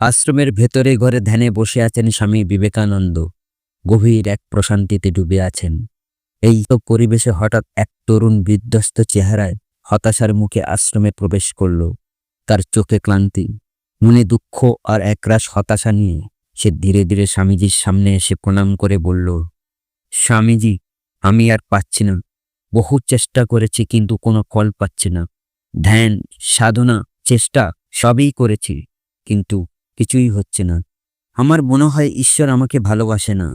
আশ্রমের ভেতরে ঘরে ধ্যানে বসে আছেন স্বামী বিবেকানন্দ। গভীর এক প্রশান্তিতে ডুবে আছেন। এই পরিবেশে হঠাৎ এক তরুণ বিধ্বস্ত চেহারায় হতাশার মুখে আশ্রমে প্রবেশ করল। তার চোখে ক্লান্তি, মনে দুঃখ আর একরাশ হতাশা নিয়ে সে ধীরে ধীরে স্বামীজির সামনে এসে প্রণাম করে বলল, স্বামীজি, আমি আর পাচ্ছি না। বহু চেষ্টা করেছি কিন্তু কোনো ফল পাচ্ছি না। ধ্যান, সাধনা, চেষ্টা সবই করেছি, কিন্তু কিছুই হচ্ছে না। আমার মনে হয় ঈশ্বর আমাকে ভালোবাসে না,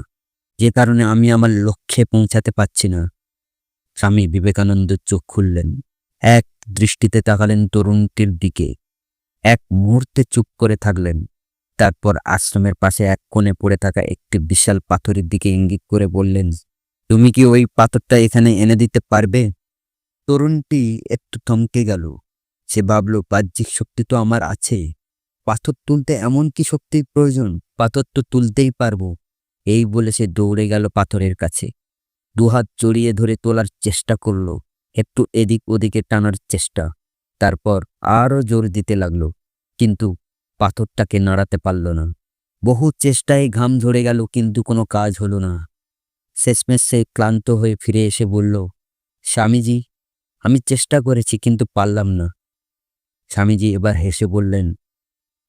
যে কারণে আমি আমার লক্ষ্যে পৌঁছাতে পারছি না। স্বামী বিবেকানন্দ চোখ খুললেন, এক দৃষ্টিতে তাকালেন তরুণটির দিকে। এক মুহূর্তে চুপ করে থাকলেন, তারপর আশ্রমের পাশে এক কোণে পড়ে থাকা একটি বিশাল পাথরের দিকে ইঙ্গিত করে বললেন, তুমি কি ওই পাথরটা এখানে এনে দিতে পারবে? তরুণটি একটু থমকে গেল। সে ভাবল, বাহ্যিক শক্তি তো আমার আছে। পাথর তুলতে এমন কি শক্তির প্রয়োজন? পাথর তো তুলতেই পারব। এই বলে সে দৌড়ে গেল পাথরের কাছে। দুহাত জড়িয়ে ধরে তোলার চেষ্টা করল। একটু এদিক ওদিকে টানার চেষ্টা। তারপর আরও জোর দিতে লাগল। কিন্তু পাথরটাকে নাড়াতে পারল না। বহু চেষ্টায় ঘাম ঝরে গেল, কিন্তু কোনো কাজ হলো না। শেষমেশ সে ক্লান্ত হয়ে ফিরে এসে বলল, স্বামীজি, আমি চেষ্টা করেছি, কিন্তু পারলাম না। স্বামীজি এবার হেসে বললেন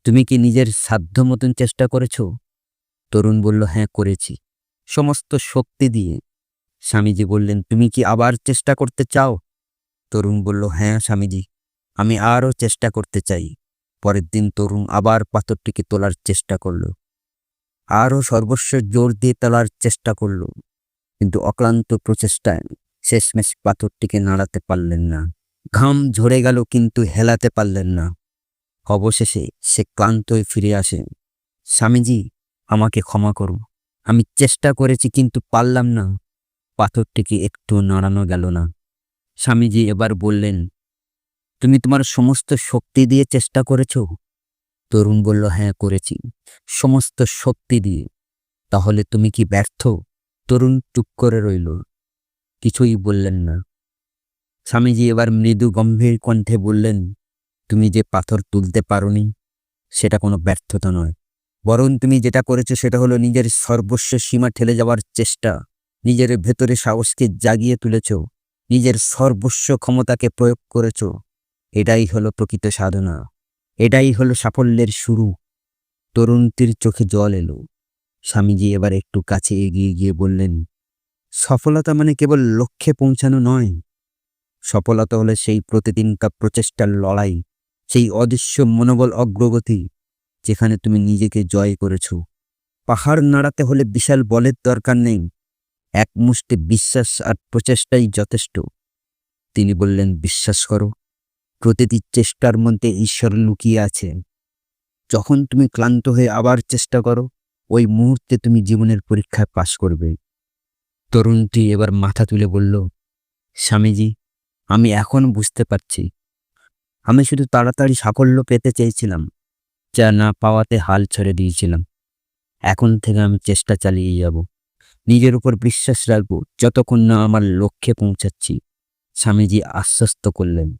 তুমি কি নিজের সাধ্য মতন চেষ্টা করেছ? তরুণ বলল হ্যাঁ করেছি। সমস্ত শক্তি দিয়ে। স্বামীজি বললেন, তুমি কি আবার চেষ্টা করতে চাও? তরুণ বলল হ্যাঁ স্বামীজি, আমি আরও চেষ্টা করতে চাই। পরের দিন তরুণ আবার পাথরটিকে তোলার চেষ্টা করল। আরও সর্বস্ব জোর দিয়ে তোলার চেষ্টা করল। কিন্তু অক্লান্ত প্রচেষ্টায় শেষমেশ পাথরটিকে নাড়াতে পারলেন না। ঘাম ঝরে গেল, কিন্তু হেলাতে পারলেন না। অবশেষে সে ক্লান্ত হয়ে ফিরে আসে। স্বামীজি, আমাকে ক্ষমা করুন। আমি চেষ্টা করেছি কিন্তু পারলাম না। পাথরটিকে একটু নাড়ানো গেল না। স্বামীজি এবার বললেন, তুমি তোমার সমস্ত শক্তি দিয়ে চেষ্টা করেছ? তরুণ বলল হ্যাঁ করেছি। সমস্ত শক্তি দিয়ে। তাহলে তুমি কি ব্যর্থ? তরুণ চুপ করে রইল। কিছুই বললেন না। স্বামীজি এবার মৃদু গম্ভীর কণ্ঠে বললেন তুমি যে পাথর তুলতে পারোনি, সেটা কোনো ব্যর্থতা নয়। বরং তুমি যেটা করেছ সেটা হলো নিজের সর্বস্ব সীমা ঠেলে যাওয়ার চেষ্টা, নিজের ভেতরে সাহসকে জাগিয়ে তুলেছ, নিজের সর্বস্ব ক্ষমতাকে প্রয়োগ করেছ। এটাই হলো প্রকৃত সাধনা। এটাই হলো সাফল্যের শুরু। তরুণটির চোখে জল এলো। স্বামীজি এবার একটু কাছে এগিয়ে গিয়ে বললেন, সফলতা মানে কেবল লক্ষ্যে পৌঁছানো নয়। সফলতা হলে সেই প্রতিদিনকার প্রচেষ্টার লড়াই। সেই অদৃশ্য মনোবল অগ্রগতি যেখানে তুমি নিজেকে জয় করেছ। পাহাড় নাড়াতে হলে বিশাল বলের দরকার নেই। এক মুষ্টি বিশ্বাস আর প্রচেষ্টাই যথেষ্ট। তিনি বললেন, বিশ্বাস করো, প্রতিটি চেষ্টার মধ্যে ঈশ্বর লুকিয়ে আছে। যখন তুমি ক্লান্ত হয়ে আবার চেষ্টা করো, ওই মুহূর্তে তুমি জীবনের পরীক্ষায় পাশ করবে। তরুণটি এবার মাথা তুলে বলল, স্বামীজি, আমি এখন বুঝতে পারছি। আমি শুধু তাড়াতাড়ি সাফল্য পেতে চেয়েছিলাম, যা না পাওয়াতে হাল ছেড়ে দিয়েছিলাম। এখন থেকে আমি চেষ্টা চালিয়ে যাব। নিজের উপর বিশ্বাস রাখব, যতক্ষণ না আমার লক্ষ্যে পৌঁছাচ্ছি। স্বামীজি আশ্বস্ত করলেন।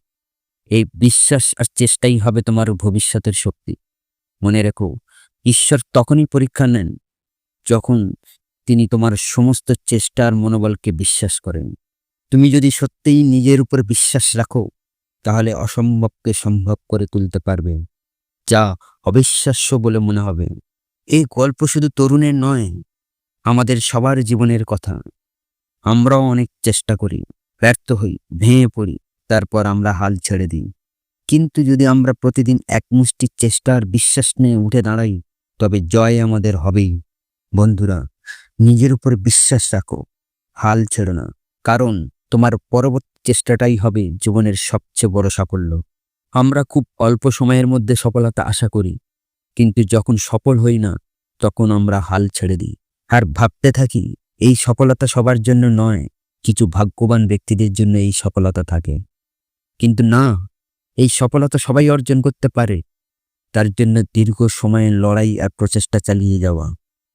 এই বিশ্বাস আর চেষ্টাই হবে তোমার ভবিষ্যতের শক্তি। মনে রেখো, ঈশ্বর তখনই পরীক্ষা নেন, যখন তিনি তোমার সমস্ত চেষ্টার মনোবলকে বিশ্বাস করেন। তুমি যদি সত্যিই নিজের উপর বিশ্বাস রাখো তাহলে অসম্ভবকে সম্ভব করে তুলতে পারবে। যা অবিশ্বাস্য বলে মনে হবে। এই গল্প শুধু তরুণের নয়, আমাদের সবার জীবনের কথা। আমরাও অনেক চেষ্টা করি, ব্যর্থ হই, ভেঙে পড়ি, তারপর আমরা হাল ছেড়ে দিই। কিন্তু যদি আমরা প্রতিদিন এক মুষ্টি চেষ্টার বিশ্বাস নিয়ে উঠে দাঁড়াই, তবে জয় আমাদের হবেই। বন্ধুরা, নিজের উপর বিশ্বাস রাখো, হাল ছেড়ো না। কারণ তোমার পরবর্তী চেষ্টাটাই হবে জীবনের সবচেয়ে বড় সাফল্য। আমরা খুব অল্প সময়ের মধ্যে সফলতা আশা করি, কিন্তু যখন সফল হই না, তখন আমরা হাল ছেড়ে দিই। আর ভাবতে থাকি, এই সফলতা সবার জন্য নয়, কিছু ভাগ্যবান ব্যক্তিদের জন্য এই সফলতা থাকে। কিন্তু না, এই সফলতা সবাই অর্জন করতে পারে। তার জন্য দীর্ঘ সময়ের লড়াই আর প্রচেষ্টা চালিয়ে যাওয়া।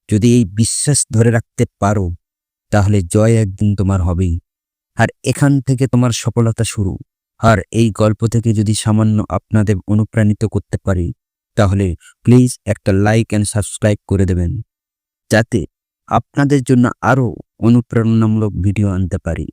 যদি এই বিশ্বাস ধরে রাখতে পারো, তাহলে জয় একদিন তোমার হবেই। আর এখান থেকে তোমার সফলতা শুরু। আর এই গল্প থেকে যদি সামান্য আপনাদের অনুপ্রাণিত করতে পারি, তাহলে প্লিজ একটা লাইক অ্যান্ড সাবস্ক্রাইব করে দেবেন। যাতে আপনাদের জন্য আরও অনুপ্রেরণামূলক ভিডিও আনতে পারি।